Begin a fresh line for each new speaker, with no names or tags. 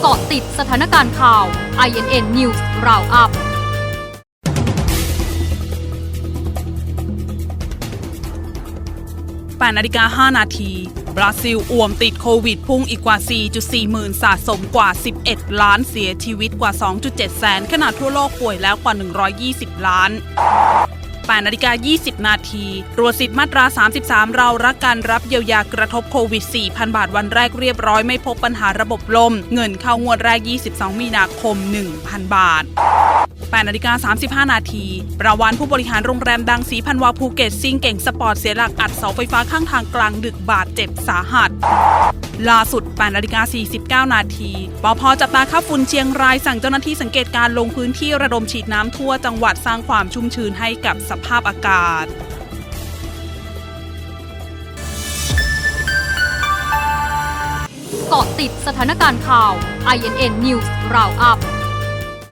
เกาะติดสถานการณ์ข่าว INN News Roundup
8นาฬิกา 5 นาที บราซิลอ่วมติดโควิดพุ่งอีกกว่า 4.4 หมื่นสะสมกว่า 11 ล้านเสียชีวิตกว่า 2.7 แสน ขณะทั่วโลกป่วยแล้วกว่า 120 ล้าน 8นาฬิกา20 นาทีตรวจสิทธิ์มาตรา 33 เรารักการรับเยียวยากระทบโควิด 4,000 บาทวันแรกเรียบร้อยไม่พบปัญหาระบบลม เงินเข้างวดแรก 22 มีนาคม 1,000 บาท 8นาฬิกา35 นาที ประวันผู้บริหารโรงแรมดังสีพันวาภูเก็ตซิงเก่งสปอร์ตเสียหลักอัดเสาไฟฟ้าข้างทางกลางดึกบาดเจ็บสาหัส ล่าสุด8นาฬิกา49 นาทีปพจับตาค่าฝุ่นเชียงรายสั่งเจ้าหน้าที่สังเกตการลงพื้นที่ระดมฉีดน้ำทั่วจังหวัดสร้างความชุ่มชื้นให้กับสภาพอากาศ
เกาะติดสถานการณ์ข่าว INN News Roundup